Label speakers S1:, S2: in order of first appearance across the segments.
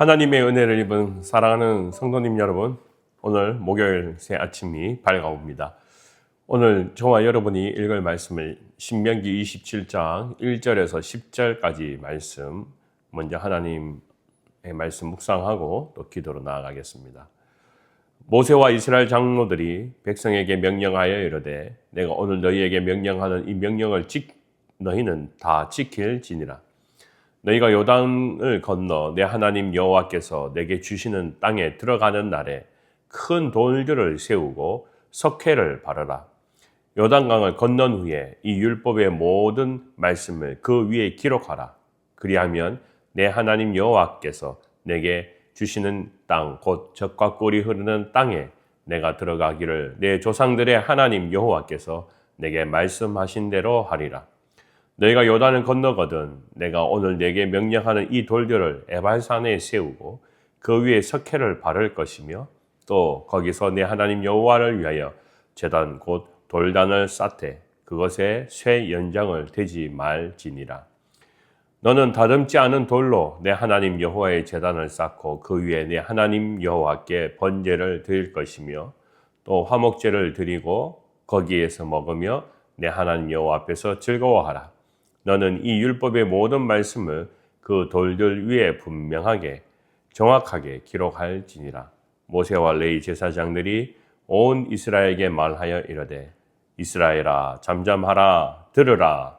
S1: 하나님의 은혜를 입은 사랑하는 성도님 여러분, 오늘 목요일 새 아침이 밝아옵니다. 오늘 저와 여러분이 읽을 말씀을 신명기 27장 1절에서 10절까지 말씀 먼저 하나님의 말씀 묵상하고 또 기도로 나아가겠습니다. 모세와 이스라엘 장로들이 백성에게 명령하여 이르되 내가 오늘 너희에게 명령하는 이 명령을 지, 너희는 다 지킬지니라. 너희가 요단을 건너 내 하나님 여호와께서 내게 주시는 땅에 들어가는 날에 큰 돌들을 세우고 석회를 바르라. 요단강을 건넌 후에 이 율법의 모든 말씀을 그 위에 기록하라. 그리하면 내 하나님 여호와께서 내게 주시는 땅 곧 적과 꿀이 흐르는 땅에 내가 들어가기를 내 조상들의 하나님 여호와께서 내게 말씀하신 대로 하리라. 너희가 요단을 건너거든 내가 오늘 내게 명령하는 이 돌들을 에발산에 세우고 그 위에 석회를 바를 것이며 또 거기서 내 하나님 여호와를 위하여 제단 곧 돌단을 쌓되 그것에 쇠 연장을 대지 말지니라. 너는 다듬지 않은 돌로 내 하나님 여호와의 제단을 쌓고 그 위에 내 하나님 여호와께 번제를 드릴 것이며 또 화목제를 드리고 거기에서 먹으며 내 하나님 여호와 앞에서 즐거워하라. 너는 이 율법의 모든 말씀을 그 돌들 위에 분명하게 정확하게 기록할지니라. 모세와 레이 제사장들이 온 이스라엘에게 말하여 이르되 이스라엘아 잠잠하라 들으라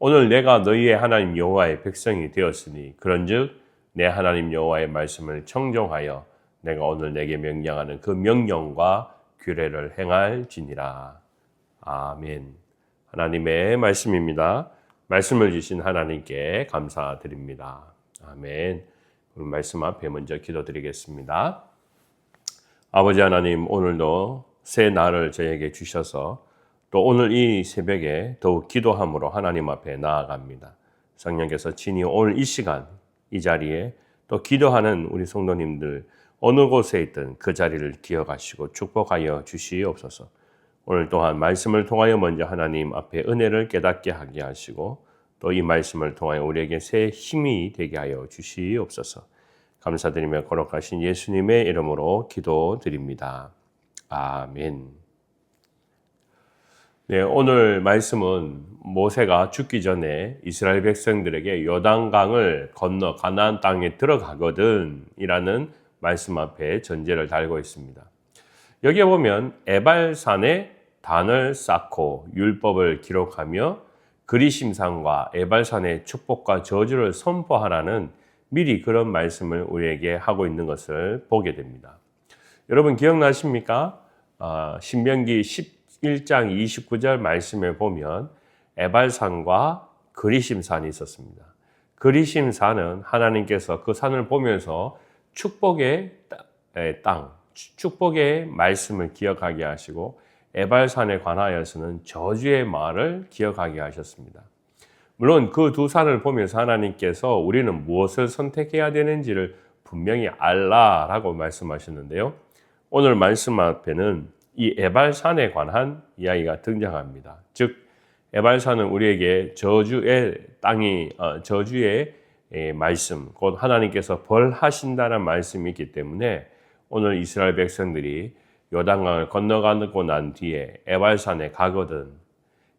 S1: 오늘 내가 너희의 하나님 여호와의 백성이 되었으니 그런즉 내 하나님 여호와의 말씀을 청종하여 내가 오늘 내게 명령하는 그 명령과 규례를 행할지니라. 아멘. 하나님의 말씀입니다. 말씀을 주신 하나님께 감사드립니다. 아멘. 오늘 말씀 앞에 먼저 기도드리겠습니다. 아버지 하나님, 오늘도 새 날을 저에게 주셔서 또 오늘 이 새벽에 더욱 기도함으로 하나님 앞에 나아갑니다. 성령께서 친히 오늘 이 시간, 이 자리에 또 기도하는 우리 성도님들 어느 곳에 있든 그 자리를 기억하시고 축복하여 주시옵소서. 오늘 또한 말씀을 통하여 먼저 하나님 앞에 은혜를 깨닫게 하게 하시고 또 이 말씀을 통하여 우리에게 새 힘이 되게 하여 주시옵소서. 감사드리며 거룩하신 예수님의 이름으로 기도드립니다. 아멘. 네, 오늘 말씀은 모세가 죽기 전에 이스라엘 백성들에게 요단강을 건너 가나안 땅에 들어가거든이라는 말씀 앞에 전제를 달고 있습니다. 여기에 보면 에발산에 단을 쌓고 율법을 기록하며 그리심산과 에발산의 축복과 저주를 선포하라는 미리 그런 말씀을 우리에게 하고 있는 것을 보게 됩니다. 여러분 기억나십니까? 어, 신명기 11장 29절 말씀에 보면 에발산과 그리심산이 있었습니다. 그리심산은 하나님께서 그 산을 보면서 축복의 땅, 축복의 말씀을 기억하게 하시고 에발산에 관하여서는 저주의 말을 기억하게 하셨습니다. 물론 그 두 산을 보면서 하나님께서 우리는 무엇을 선택해야 되는지를 분명히 알라라고 말씀하셨는데요. 오늘 말씀 앞에는 이 에발산에 관한 이야기가 등장합니다. 즉 에발산은 우리에게 저주의 땅이 어, 저주의 말씀, 곧 하나님께서 벌하신다는 말씀이 있기 때문에 오늘 이스라엘 백성들이 요단강을 건너가고 난 뒤에 에발산에 가거든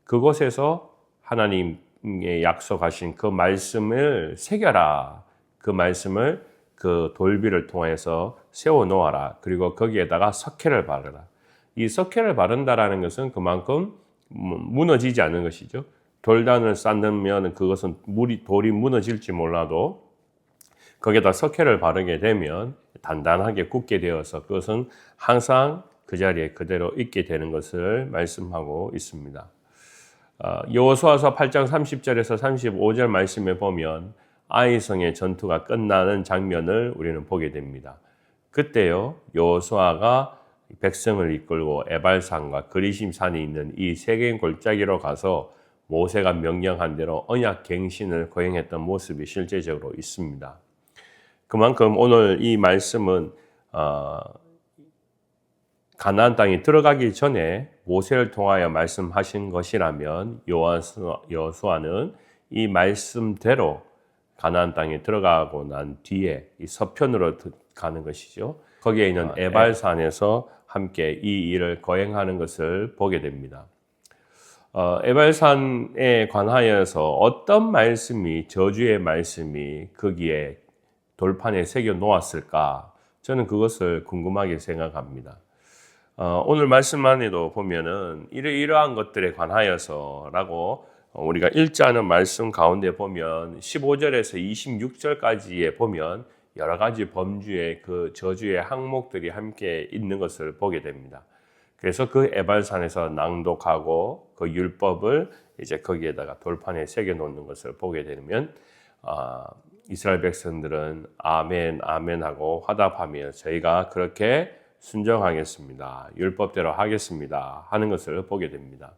S1: 그곳에서 하나님의 약속하신 그 말씀을 새겨라. 그 말씀을 그 돌비를 통해서 세워 놓아라. 그리고 거기에다가 석회를 바르라. 이 석회를 바른다라는 것은 그만큼 무너지지 않는 것이죠. 돌단을 쌓으면 그것은 물이 돌이 무너질지 몰라도 거기에다 석회를 바르게 되면 단단하게 굳게 되어서 그것은 항상 그 자리에 그대로 있게 되는 것을 말씀하고 있습니다. 어, 여호수아서 8장 30절에서 35절 말씀에 보면 아이성의 전투가 끝나는 장면을 우리는 보게 됩니다. 그때요 여호수아가 백성을 이끌고 에발산과 그리심산이 있는 이 세계인 골짜기로 가서 모세가 명령한 대로 언약 갱신을 거행했던 모습이 실제적으로 있습니다. 그만큼 오늘 이 말씀은 어, 가나안 땅에 들어가기 전에 모세를 통하여 말씀하신 것이라면 여호수아는 이 말씀대로 가나안 땅에 들어가고 난 뒤에 이 서편으로 드- 가는 것이죠. 거기에 있는 에발산에서 함께 이 일을 거행하는 것을 보게 됩니다. 어, 에발산에 관하여서 어떤 말씀이 저주의 말씀이 거기에 돌판에 새겨 놓았을까? 저는 그것을 궁금하게 생각합니다. 어, 오늘 말씀만 해도 보면은 이러, 이러한 것들에 관하여서라고 어, 우리가 읽자는 말씀 가운데 보면 15절에서 26절까지에 보면 여러 가지 범주의 그 저주의 항목들이 함께 있는 것을 보게 됩니다. 그래서 그 에발산에서 낭독하고 그 율법을 이제 거기에다가 돌판에 새겨 놓는 것을 보게 되면 아, 이스라엘 백성들은 아멘 아멘 하고 화답하며 저희가 그렇게 순종하겠습니다. 율법대로 하겠습니다. 하는 것을 보게 됩니다.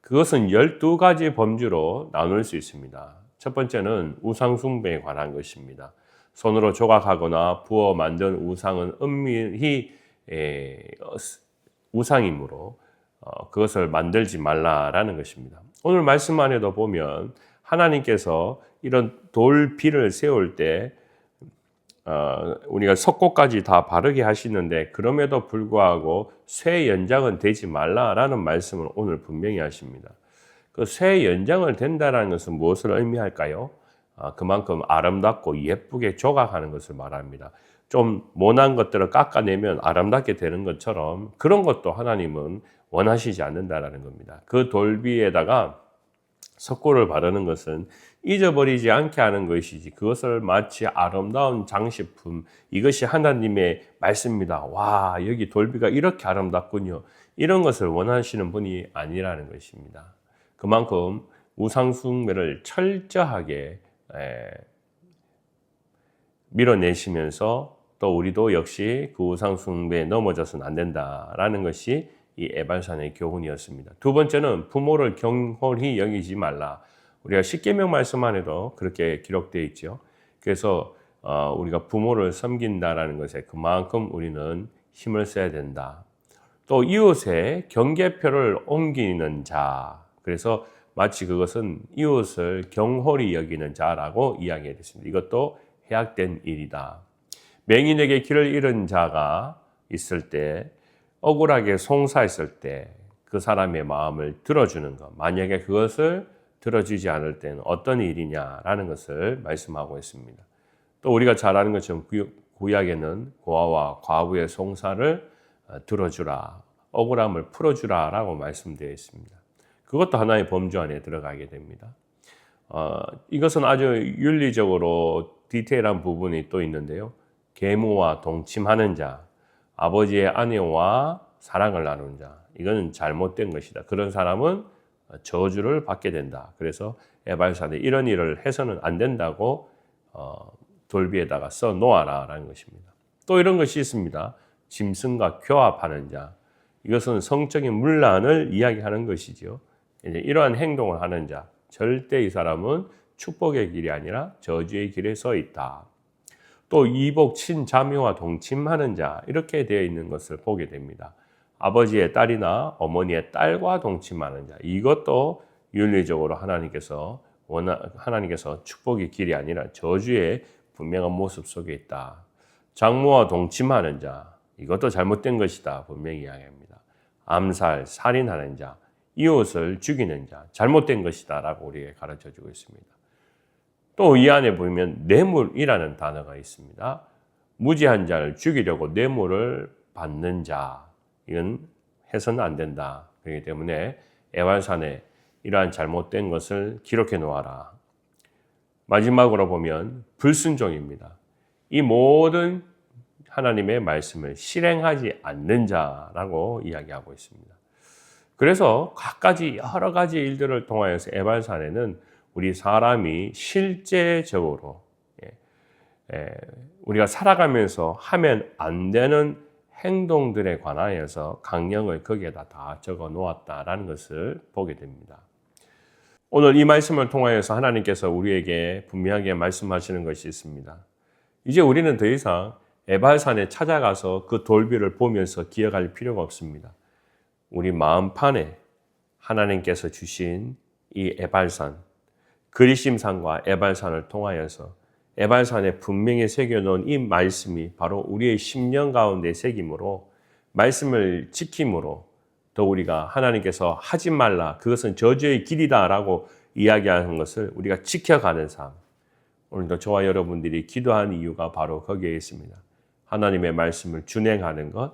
S1: 그것은 12가지 범주로 나눌 수 있습니다. 첫 번째는 우상숭배에 관한 것입니다. 손으로 조각하거나 부어 만든 우상은 은밀히 우상이므로 어, 그것을 만들지 말라라는 것입니다. 오늘 말씀만 해도 보면 하나님께서 이런 돌비를 세울 때 어, 우리가 석고까지 다 바르게 하시는데 그럼에도 불구하고 쇠 연장은 되지 말라라는 말씀을 오늘 분명히 하십니다. 그 쇠 연장을 된다라는 것은 무엇을 의미할까요? 아, 그만큼 아름답고 예쁘게 조각하는 것을 말합니다. 좀 모난 것들을 깎아내면 아름답게 되는 것처럼 그런 것도 하나님은 원하시지 않는다라는 겁니다. 그 돌비에다가 석고를 바르는 것은 잊어버리지 않게 하는 것이지 그것을 마치 아름다운 장식품 이것이 하나님의 말씀입니다. 와 여기 돌비가 이렇게 아름답군요. 이런 것을 원하시는 분이 아니라는 것입니다. 그만큼 우상 숭배를 철저하게 에, 밀어내시면서 또 우리도 역시 그 우상 숭배에 넘어져서는 안 된다라는 것이 이 에발산의 교훈이었습니다. 두 번째는 부모를 경홀히 여기지 말라. 우리가 십계명 말씀만 해도 그렇게 기록되어 있죠. 그래서 어, 우리가 부모를 섬긴다라는 것에 그만큼 우리는 힘을 써야 된다. 또 이웃의 경계표를 옮기는 자. 그래서 마치 그것은 이웃을 경홀히 여기는 자라고 이야기했습니다. 이것도 해악된 일이다. 맹인에게 길을 잃은 자가 있을 때 억울하게 송사했을 때 그 사람의 마음을 들어주는 것. 만약에 그것을 들어주지 않을 때는 어떤 일이냐라는 것을 말씀하고 있습니다. 또 우리가 잘 아는 것처럼 구약에는 고아와 과부의 송사를 어, 들어주라, 억울함을 풀어주라라고 말씀되어 있습니다. 그것도 하나의 범주 안에 들어가게 됩니다. 어, 이것은 아주 윤리적으로 디테일한 부분이 또 있는데요. 계모와 동침하는 자, 아버지의 아내와 사랑을 나누는 자, 이거는 잘못된 것이다. 그런 사람은 저주를 받게 된다. 그래서 에발산에 이런 일을 해서는 안 된다고 어, 돌비에다가 써 놓아라라는 것입니다. 또 이런 것이 있습니다. 짐승과 교합하는 자. 이것은 성적인 문란을 이야기하는 것이죠. 이제 이러한 행동을 하는 자. 절대 이 사람은 축복의 길이 아니라 저주의 길에 서 있다. 또 이복 친자매와 동침하는 자 이렇게 되어 있는 것을 보게 됩니다. 아버지의 딸이나 어머니의 딸과 동침하는 자 이것도 윤리적으로 하나님께서 원하, 하나님께서 축복의 길이 아니라 저주의 분명한 모습 속에 있다. 장모와 동침하는 자 이것도 잘못된 것이다 분명히 이야기합니다. 암살, 살인하는 자, 이웃을 죽이는 자 잘못된 것이다라고 우리에게 가르쳐 주고 있습니다. 또 이 안에 보면 뇌물이라는 단어가 있습니다. 무지한 자를 죽이려고 뇌물을 받는 자 이건 해서는 안 된다. 그렇기 때문에 애완산에 이러한 잘못된 것을 기록해 놓아라. 마지막으로 보면 불순종입니다. 이 모든 하나님의 말씀을 실행하지 않는 자라고 이야기하고 있습니다. 그래서 각가지 여러 가지 일들을 통하여서 에발산에는 우리 사람이 실제적으로 예, 우리가 살아가면서 하면 안 되는 행동들에 관하여서 강령을 거기에다 다 적어 놓았다라는 것을 보게 됩니다. 오늘 이 말씀을 통하여서 하나님께서 우리에게 분명하게 말씀하시는 것이 있습니다. 이제 우리는 더 이상 에발산에 찾아가서 그 돌비를 보면서 기억할 필요가 없습니다. 우리 마음판에 하나님께서 주신 이 에발산, 그리심산과 에발산을 통하여서 에발산에 분명히 새겨놓은 이 말씀이 바로 우리의 심령 가운데 새김으로 말씀을 지킴으로 또 우리가 하나님께서 하지 말라 그것은 저주의 길이다라고 이야기하는 것을 우리가 지켜가는 삶. 오늘도 저와 여러분들이 기도한 이유가 바로 거기에 있습니다. 하나님의 말씀을 준행하는 것,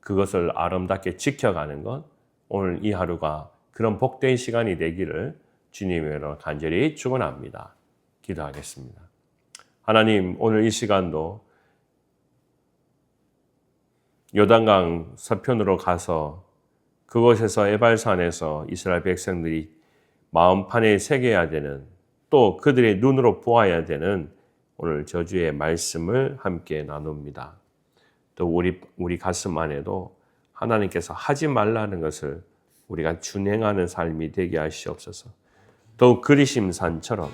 S1: 그것을 아름답게 지켜가는 것, 오늘 이 하루가 그런 복된 시간이 되기를 주님으로 간절히 축원합니다. 기도하겠습니다. 하나님, 오늘 이 시간도 요단강 서편으로 가서 그곳에서 에발산에서 이스라엘 백성들이 마음판에 새겨야 되는 또 그들의 눈으로 보아야 되는 오늘 저주의 말씀을 함께 나눕니다. 또 우리 우리 가슴 안에도 하나님께서 하지 말라는 것을 우리가 준행하는 삶이 되게 하시옵소서. 또 그리심산처럼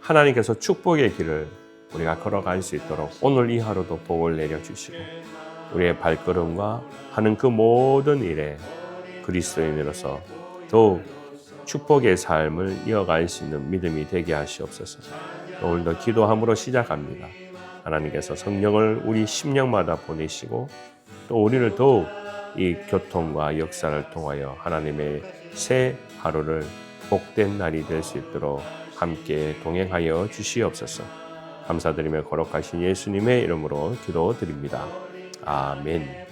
S1: 하나님께서 축복의 길을 우리가 걸어갈 수 있도록 오늘 이 하루도 복을 내려 주시고 우리의 발걸음과 하는 그 모든 일에 그리스도인으로서 더욱 축복의 삶을 이어갈 수 있는 믿음이 되게 하시옵소서. 오늘도 기도함으로 시작합니다. 하나님께서 성령을 우리 심령마다 보내시고 또 우리를 더욱 이 교통과 역사를 통하여 하나님의 새 하루를 복된 날이 될 수 있도록 함께 동행하여 주시옵소서. 감사드리며 거룩하신 예수님의 이름으로 기도드립니다. 아멘.